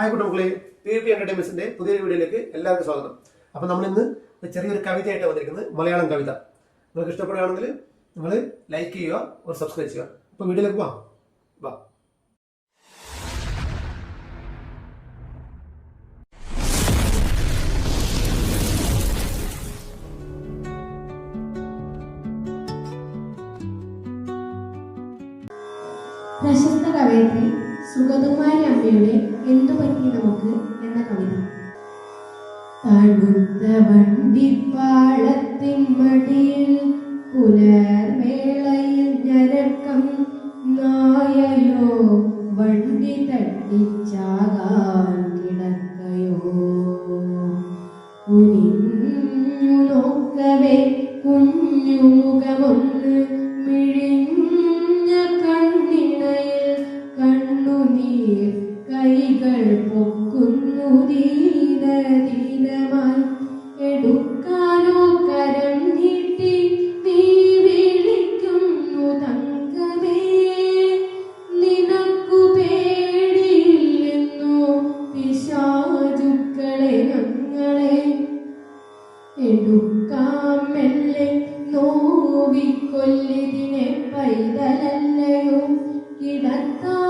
Hi മക്കളെ P P എന്റർടൈൻമെന്റ്സിന്റെ പുതിയൊരു വീഡിയോയിലേക്ക് എല്ലാവർക്കും സ്വാഗതം. അപ്പൊ നമ്മൾ ഇന്ന് ചെറിയൊരു കവിതയായിട്ട് വന്നിരിക്കുന്നത് മലയാളം കവിത. നിങ്ങൾക്ക് ഇഷ്ടപ്പെടുകയാണെങ്കിൽ നിങ്ങൾ ലൈക്ക് ചെയ്യുക ഒരു സബ്സ്ക്രൈബ് ചെയ്യുക. അപ്പൊ വീഡിയോയിലേക്ക് വാ വാ. പ്രശസ്ത കവയത്രി സുഗതകുമാരി അമ്മയുടെ എന്തു പറ്റി നമുക്ക് എന്ന കവിത. തണുത്ത വണ്ടിപ്പാളത്തിൻ മടിയിൽ പുലർവേളയിൽ ഞരക്കം നായയോ? വണ്ടി തട്ടിച്ചാകാൻ കിടക്കയോ? കുനിഞ്ഞു നോക്കവേ കുഞ്ഞു മുഖമൊന്ന് മിഴിഞ്ഞ കൈകൾ പൊക്കുന്നു ദീനദീനമായി. എടുക്കാനോ കരം നീട്ടി നീ വിളിക്കുന്നു തങ്കമേ. നിനക്കു പേടിയില്ലെന്നോ പിശാചുക്കളെ ഞങ്ങളെ. എടുക്കാം മെല്ലെ നോവിക്കൊല്ലിതിനെ പൈതലല്ലയോ. കിടത്താം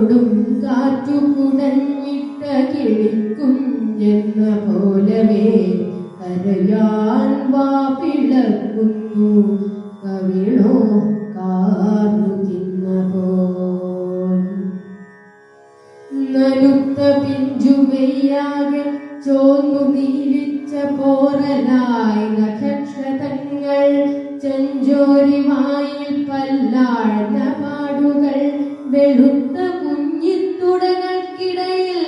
കൊടും കാറ്റു കുടഞ്ഞിട്ട എന്ന പോലവേ കരയാൻ വാ പിളക്കുന്നു കവിളോ കാർന്നു തിന്ന പോലുത്ത നനുത്ത പിഞ്ചുമയ്യാകെ ചോന്നു നീലിച്ച പോറലായി നക്ഷത്രങ്ങൾ ചെഞ്ചോരിമായി പല്ലാഴ്ന്ന പാടുകൾ വെളുത്ത കുഞ്ഞിത്തുടകൾക്കിടയിൽ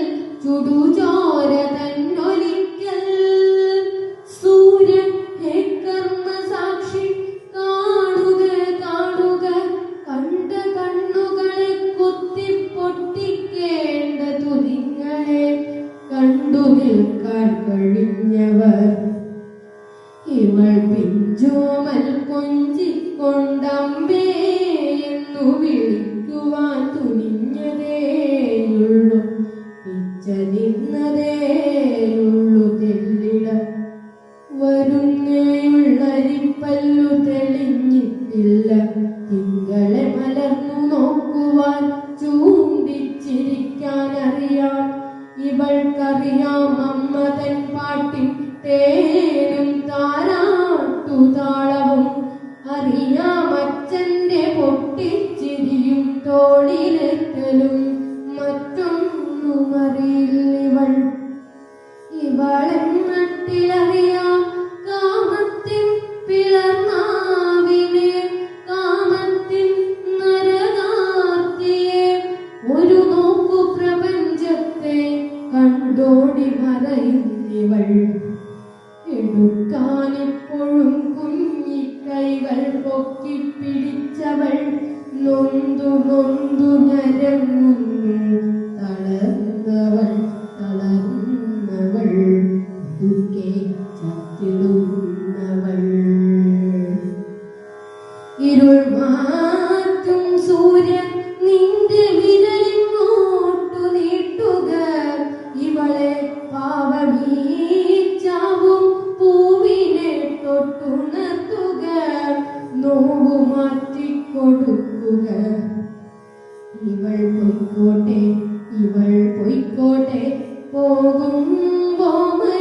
ചുടുചോര തന്നൊലിക്കൽ. സൂര്യൻ ഹേ കർമ്മസാക്ഷി കാണുക കാണുക കണ്ട കണ്ണുകളെ കുത്തി പൊട്ടിക്കേണ്ടതു നിങ്ങളെ കണ്ടു നിൽക്കാൻ കഴിഞ്ഞവർ. ഇവൾ പിഞ്ചോമൽ കൊഞ്ചിക്കൊണ്ടമ്പേ ഇവൾക്കറിയാം അമ്മതൻ പാട്ടിൻ തേനും താരാട്ടു കണ്ടോടി മറയുന്നിവൾ. എടുക്കാനിപ്പോഴും കുഞ്ഞിക്കൈകൾ പൊക്കി പിടിച്ചവൾ നൊന്തു നൊന്തു ഞരങ്ങുന്നു തളർന്നവൾ തളർന്നവൾ. ദുഃഖേ ചത്തിടുന്നവൾ பூவு மாற்றி கொடுக்குக இவள் பொய்க்கோட்டே இவள் பொய்க்கோட்டே போகும் போம